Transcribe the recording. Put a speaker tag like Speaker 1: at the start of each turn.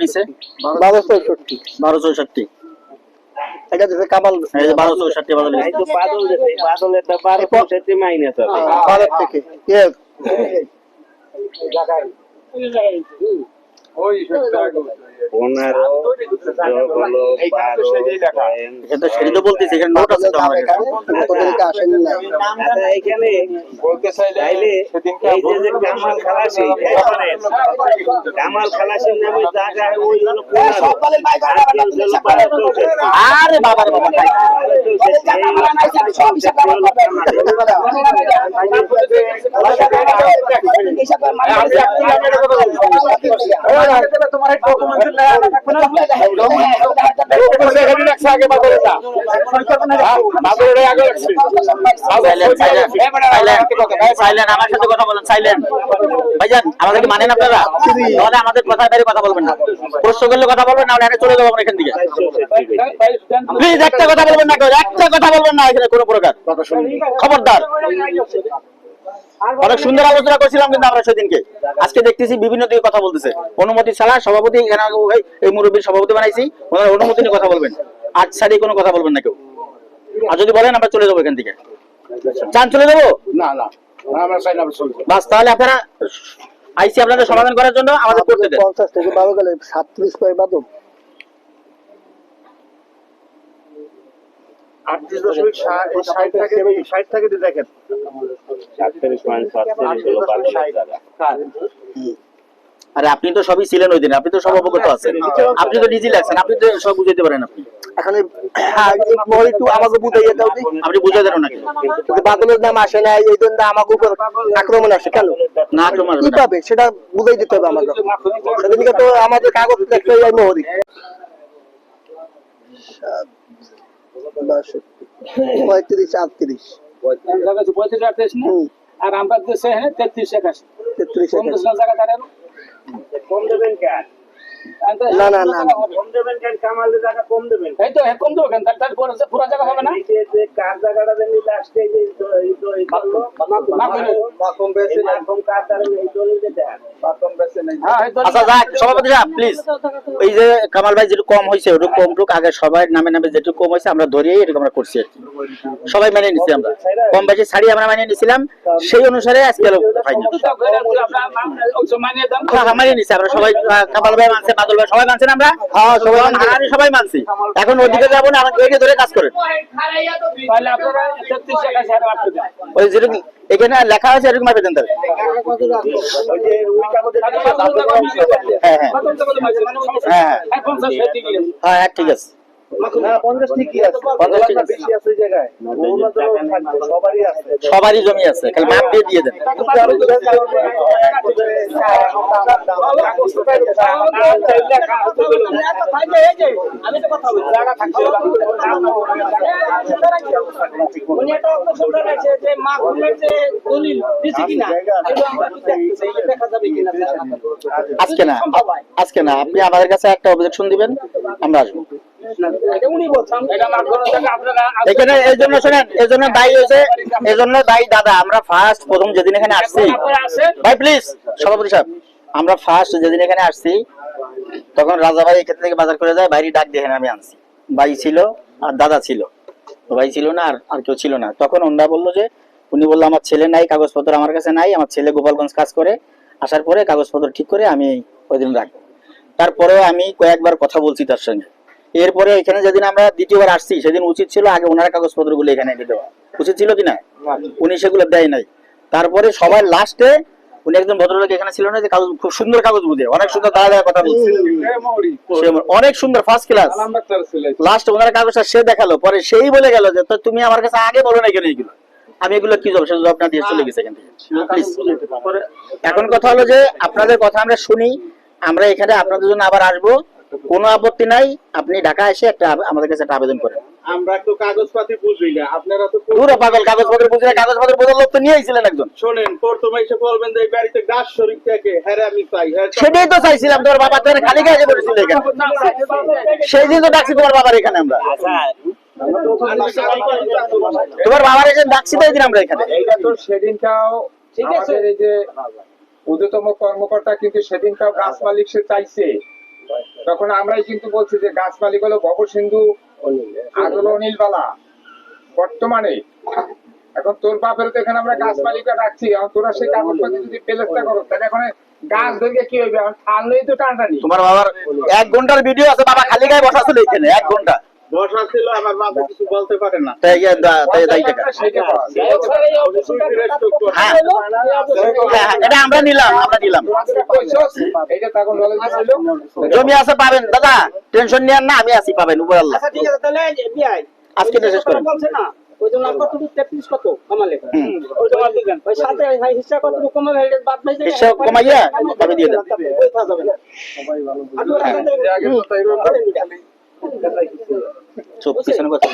Speaker 1: নিছে?
Speaker 2: বারো চৌষট্টি
Speaker 1: বারো চৌষট্টি
Speaker 2: এটা দিছে কামাল
Speaker 1: এই যে বারো চৌষট্টি বাদল
Speaker 3: এই তো বাদল দিছে বাদলের তো বারো পঁয়ষট্টি মাইনাস হবে
Speaker 2: বারো থেকে।
Speaker 1: এখানে
Speaker 3: আচ্ছা, এখানে চাইলে এই যে যে কামাল খালাসি কামাল খালাসির নামে জায়গা ওই হলো পনেরো। আর কেউ হলো বারো চৌষট্টি।
Speaker 1: আরে বাবা silent, silent, silent, আমার ভাইজান আমাদেরকে মানেন আপনারা তাহলে আমাদের কথা বাইরে কথা বলবেন না প্রশ্ন করলে কথা বলবেন না হলে চলে যাব এখান থেকে প্লিজ একটা কথা বলবেন না একটা কথা বলবেন না এখানে কোনো প্রকার খবরদার অনেক সুন্দর আলোচনা করছিলাম কিন্তু আমরা সেদিনকে। আজকে দেখতেছি বিভিন্ন দিকে কথা বলতেছে। অনুমতি ছাড়া সভাপতি এখানে এই- এই মুরব্বীর সভাপতি বানাইছি ওনার অনুমতি নিয়ে কথা বলবেন। আজ ছাড়িয়ে কোনো কথা বলবেন না কেউ। আর যদি বলেন আমরা চলে যাব এখান থেকে। চান চলে যাব?
Speaker 2: না
Speaker 1: বাস তাহলে আপনারা আইসি আপনাদের সমাধান করার জন্য আমাদের করতে দেন।
Speaker 2: পঞ্চাশ থেকে বারো গেলে সাতত্রিশ পয় বাদক আটত্রিশ দশমিক ষাট থেকে ষাট থেকে দেখেন।
Speaker 3: পয়েন্ট হলো জায়গা।
Speaker 1: আরে আপনি তো সবই ছিলেন ওই দিন আপনি তো সব অবগত আছেন। আপনি তো নিজে লাগছেন আপনি তো সব বুঝাইতে পারেন আপনি।
Speaker 2: এখন এই- হ্যাঁ, এই মহল একটু আমাকে বুঝাইয়ে দাও
Speaker 1: আপনি বুঝাই দেন ওনাকে।
Speaker 2: বাদলের নাম আসে না এই জন্য আমাকে উপর আক্রমণ আসে। কেন?
Speaker 1: না তোমার
Speaker 2: কীভাবে সেটা বুঝাই দিতে হবে আমাকে। সেদিনকে তো আমাদের কাগজ দেখতে এই মহরি। পঁয়ত্রিশ আটত্রিশ।
Speaker 4: পঁয়ত্রিশ আটত্রিশ আর আমরা দেশে হ্যাঁ তেত্রিশ একাশি
Speaker 2: তেত্রিশ
Speaker 4: কম দেশ না জায়গা দাঁড়ানো
Speaker 3: কম দেবেন কেন
Speaker 2: না, না, না।
Speaker 3: কম দেবেন কেন? কামালের জায়গা কম দেবেন
Speaker 4: এই তো হ্যাঁ কম দেবো কেন? তার পুরো পুরো জায়গা হবে না?
Speaker 3: যে কার জায়গাটা দেন লাস্টে যে এই তো- এই
Speaker 4: না কার
Speaker 3: এই দেন।
Speaker 4: হ্যাঁ এই তো
Speaker 1: আচ্ছা যাক সভাপতি সাহেব প্লিজ এই যে কামাল ভাই যেটুকু কম হয়েছে ওটুকু কম টুক আগে সবাই নামে নামে যেটুকু কম হয়েছে আমরা এরকম আমরা করছি সবাই মেনে নিছি আমরা। কম বেশি শাড়ি আমরা মেনে নিছিলাম সেই অনুসারে আজকে ফাইনাল
Speaker 4: আমরা
Speaker 1: হ্যাঁ মানিয়ে নিছি আমরা সবাই কামাল ভাই মানছে বাদল ভাই সবাই মানছেন আমরা?
Speaker 2: হ্যাঁ, সবাই
Speaker 1: এখন হারাহারি সবাই মানছি। এখন ওদিকে যাব না আমাকে ধরে কাজ করেন।
Speaker 4: তাহলে আপনারা
Speaker 1: ওই যেরকম এখানে লেখা আছে এরকম তাহলে।
Speaker 3: কাগজে
Speaker 1: হ্যাঁ হ্যাঁ। হ্যাঁ
Speaker 4: হ্যাঁ ঠিক আছে।
Speaker 1: হ্যাঁ ঠিক আছে
Speaker 2: না পঞ্চাশ ঠিকই আছে।
Speaker 1: পঞ্চাশ ঠিক আছে
Speaker 2: বেশি আছে এই জায়গায় অরুণাচলেও থাকবে, সবারই
Speaker 1: জমি আছে, খালি মাপ দিয়ে দিয়ে দেন। আজকে না আজকে না, আপনি আমাদের কাছে একটা অবজেকশন দিবেন, আমরা আসব। এখানে এই জন্য শোনেন এই জন্য দায়ী হয়েছে এই জন্য দায়ী দাদা আমরা ফার্স্ট প্রথম যেদিন এখানে আসছি ভাই প্লিজ সভাপতি সাহেব আমরা ফার্স্ট যেদিন এখানে আসছি তখন রাজা ভাই এখান থেকে বাজার করে যায় বাইরে ডাক দিয়ে আমি আনছি। ভাই ছিল আর দাদা ছিল। ভাই ছিল না আর আর কেউ ছিল না। তখন ওনারা বলল যে উনি বলল আমার ছেলে নাই কাগজপত্র আমার কাছে নাই আমার ছেলে গোপালগঞ্জ কাজ করে। আসার পরে কাগজপত্র ঠিক করে আমি ওই দিন রাখব। তারপরে আমি কয়েকবার কথা বলছি তার সঙ্গে। এরপরে এখানে যেদিন আমরা দ্বিতীয়বার আসছি, সেদিন উচিত ছিল আগে ওনার কাগজপত্রগুলো এখানে এনে দেওয়া উচিত ছিল কি না? উনি সেগুলো দেয় নাই। তারপরে সবার লাস্টে উনি একজন ভদ্রলোক এখানে ছিল না যে কাগজ, খুব সুন্দর কাগজ বুঝে, অনেক সুন্দর দাঁড়া দাঁড়া কথা বলছে। অনেক সুন্দর ফার্স্ট ক্লাস লাস্ট ওনার কাগজটা সে দেখাল, পরে সেই বলে গেল যে তুমি আমার কাছে আগে বলো না এখানে এগুলো? আমি এগুলো কি জব সে না দিয়ে চলে গেছে এখন কথা হলো যে, আপনাদের কথা আমরা শুনি, আমরা এখানে আপনাদের জন্য আবার আসব। কোনো আপত্তি নাই আপনি ঢাকা এসে একটা আমাদের কাছে একটা আবেদন করেন
Speaker 5: আমরা তো কাগজপাতি বুঝি না আপনারা তো
Speaker 1: পুরো পাগল কাগজপত্র বুঝে কাগজপত্র বোঝার লোক তো নিয়েছিলেন একজন
Speaker 5: শোনেন প্রথমে এসে বলবেন যে এই বাড়িতে গাছ শরীর থেকে হ্যাঁ আমি চাই হ্যাঁ
Speaker 1: সেটাই তো চাইছিলাম তোর বাবা তোর খালি গায়ে পড়েছিল এখানে সেই দিন তো ডাকছি তোমার বাবার এখানে আমরা
Speaker 3: আচ্ছা
Speaker 1: তোমার বাবার এখানে ডাকছি তো দিন আমরা এখানে
Speaker 6: এইটা তো সেদিনটাও
Speaker 4: ঠিক আছে।
Speaker 6: এই যে ঊর্ধ্বতম কর্মকর্তা কিন্তু সেদিনটাও গাছ মালিক সে চাইছে তখন আমরাই কিন্তু বলছি যে গাছ মালিক হলো ভব সিন্ধু আগল অনিলবালা বর্তমানে। এখন তোর বাপের তো এখানে আমরা গাছ মালিকা রাখছি, এখন তোরা সেই কাগজপত্র যদি পেলেস্তা করো, তাহলে এখন গাছ ধরে কি হইবে? এখন টানলেই তো টানটানি।
Speaker 1: তোমার বাবার এক ঘণ্টার ভিডিও আছে, বাবা খালি গায়ে বসা ছিল এখানে, এক ঘণ্টা।
Speaker 5: বসা ছিল আমার বাবা কিছু বলতে পারে না
Speaker 1: তাই ইয়ে দা- তাই হ্যাঁ। হ্যাঁ, হ্যাঁ, এটা আমরা নিলাম আমরা নিলাম জমি আছে পাবেন দাদা টেনশন নিয়েন না আমি আছি পাবেন উপর আল্লাহ
Speaker 7: আচ্ছা ঠিক আছে তাহলে
Speaker 1: আজকে শেষ করেন।
Speaker 7: বলছে না ওই জন্য কত তেত্রিশ কত কমালে ওই জন্য দিবেন ওই সাথে ভাই হিসাব কত কমাবে এটা বাদ নাই
Speaker 1: হিসাব কমাইয়া তবে দিয়ে দেন।
Speaker 7: ওই থাকা যাবে না আর ওরা
Speaker 1: হ্যাঁ।
Speaker 6: আগে তো তাই রকম
Speaker 1: চোখ পিছনে কথা